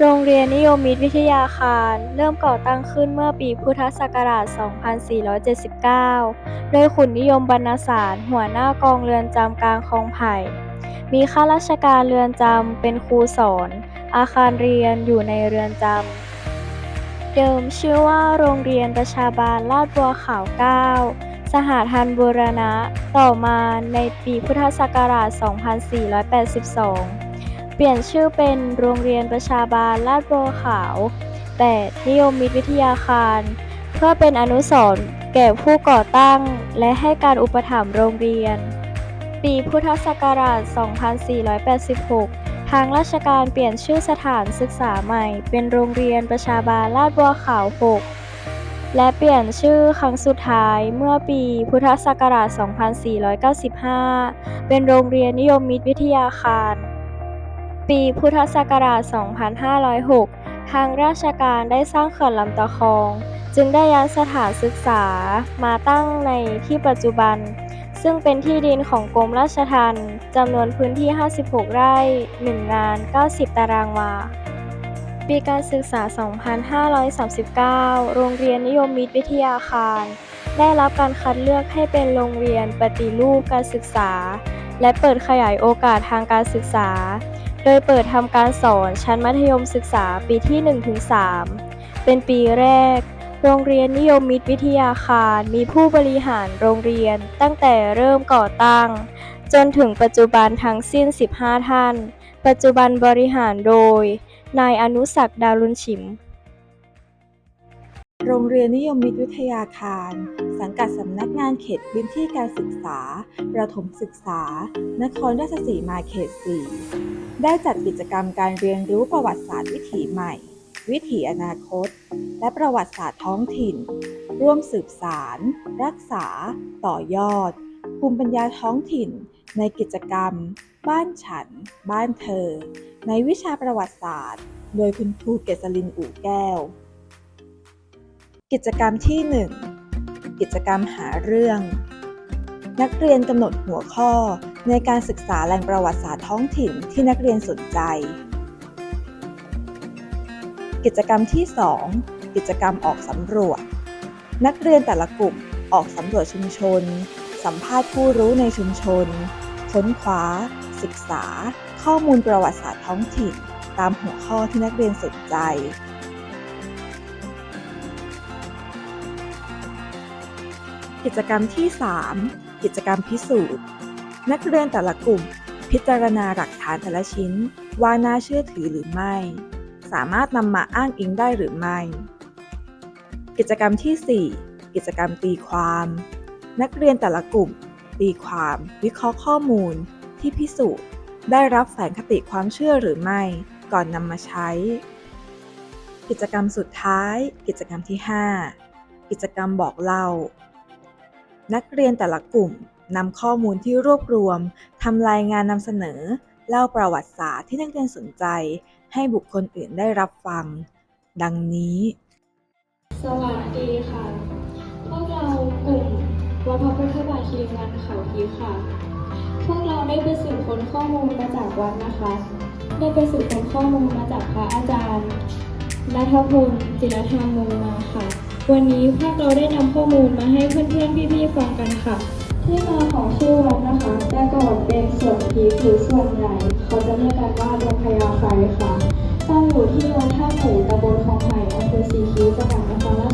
โรงเรียนนิยมมิตรวิทยาคาร เริ่มก่อตั้งขึ้นเมื่อปีพุทธศักราช 2479 โดยขุนนิยมบรรณสารหัวหน้ากองเรือนจำกลางคลองไผ่ มีข้าราชการเรือนจำเป็นครูสอน อาคารเรียนอยู่ในเรือนจำ เดิมชื่อว่าโรงเรียนประชาบาลลาดบัวขาว 9 สหทันบูรณะ ต่อมาในปีพุทธศักราช 2482 เปลี่ยนชื่อเป็นโรงเรียนประชาบาลลาดบัวขาว 8 นิยมมิตรวิทยาคาร เพื่อเป็นอนุสรณ์แก่ผู้ก่อตั้ง และให้การอุปถัมภ์โรงเรียน ปีพุทธศักราช 2486 ทางราชการเปลี่ยนชื่อสถานศึกษาใหม่ เป็นโรงเรียนประชาบาลลาดบัวขาว 6และเปลี่ยนชื่อครั้งสุดท้ายเมื่อปีพุทธศักราช 2495 เป็นโรงเรียนนิยมมิตรวิทยาคาร ปีพุทธศักราช 2506 ทางราชการได้สร้างเขื่อนลำตะคอง จึงได้ย้ายสถานศึกษามาตั้งในที่ปัจจุบัน ซึ่งเป็นที่ดินของกรมราชทัณฑ์จำนวนพื้นที่ 56 ไร่ 1 งาน 90 ตารางวา ปีการศึกษา 2539 โรงเรียนนิยมมิตรวิทยาคาร ได้รับการคัดเลือกให้เป็นโรงเรียนปฏิรูปการศึกษา และเปิดขยายโอกาสทางการศึกษา โดยเปิดทำการสอนชั้นมัธยมศึกษาปีที่ 1-3 เป็นปีแรก โรงเรียนนิยมมิตรวิทยาคารมีผู้บริหารโรงเรียนตั้งแต่เริ่มก่อตั้ง จนถึงปัจจุบันทั้งสิ้น 15 ท่าน ปัจจุบันบริหารโดย นายอนุศักดิ์ดารุณฉิม โรงเรียนนิยมมิตรวิทยาคาร สังกัดสำนักงานเขตพื้นที่การศึกษา ประถมศึกษา นครราชสีมาเขต 4 ได้จัดกิจกรรมการเรียนรู้ประวัติศาสตร์วิถีใหม่ วิถีอนาคต และประวัติศาสตร์ท้องถิ่น ร่วมสืบสาร รักษา ต่อยอด ภูมิปัญญาท้องถิ่น ในกิจกรรม บ้านฉัน บ้านเธอ ในวิชาประวัติศาสตร์ โดยคุณครูเกษรินอู่แก้ว กิจกรรมที่ 1 กิจกรรมหาเรื่อง นักเรียนกำหนดหัวข้อในการศึกษาแหล่งประวัติศาสตร์ท้องถิ่นที่นักเรียนสนใจ กิจกรรมที่ 2 กิจกรรมออกสำรวจ นักเรียนแต่ละกลุ่มออกสำรวจชุมชน สัมภาษณ์ผู้รู้ในชุมชน ค้นคว้า ศึกษา ข้อมูลประวัติศาสตร์ท้องถิ่น ตามหัวข้อที่นักเรียนสนใจ กิจกรรมที่ 3 กิจกรรมพิสูจน์ นักเรียนแต่ละกลุ่ม พิจารณาหลักฐานแต่ละชิ้น ว่าน่าเชื่อถือหรือไม่ สามารถนำมาอ้างอิงได้หรือไม่ กิจกรรมที่ 4 กิจกรรมตีความ นักเรียนแต่ละกลุ่ม ตีความ วิเคราะห์ข้อมูล ที่พิสูจน์ ได้รับแฝงคติความเชื่อหรือไม่ ก่อนนำมาใช้ กิจกรรมสุดท้าย กิจกรรมที่ 5 กิจกรรมบอกเล่า นักเรียนแต่ละกลุ่มนำข้อมูลที่รวบรวมทำรายงานนำเสนอ เล่าประวัติศาสตร์ที่นักเรียนสนใจ ให้บุคคลอื่นได้รับฟัง ดังนี้ สวัสดีค่ะ พวกเรากลุ่มวัดพระพุทธบาทคีรีวันเขาพีค่ะ พวกเราได้ไปสืบค้นข้อมูลมาจากวัดนะคะ ได้ไปสืบค้นข้อมูลมาจากพระอาจารย์นัทพลจิรธรรมมูมาค่ะ วันนี้พวกเราได้นำข้อมูลมาให้เพื่อนๆพี่ๆฟังกันค่ะ ที่มาของชื่อวัดนะคะแต่กอบเป็นส่วนผีหรือส่วนใหญ่ เขาจะเรียกกันว่าดงพยาไฟค่ะตั้งอยู่ที่วัดท่าหมูตำบลคลองไผ่อำเภอสีคิ้วจังหวัดนครราช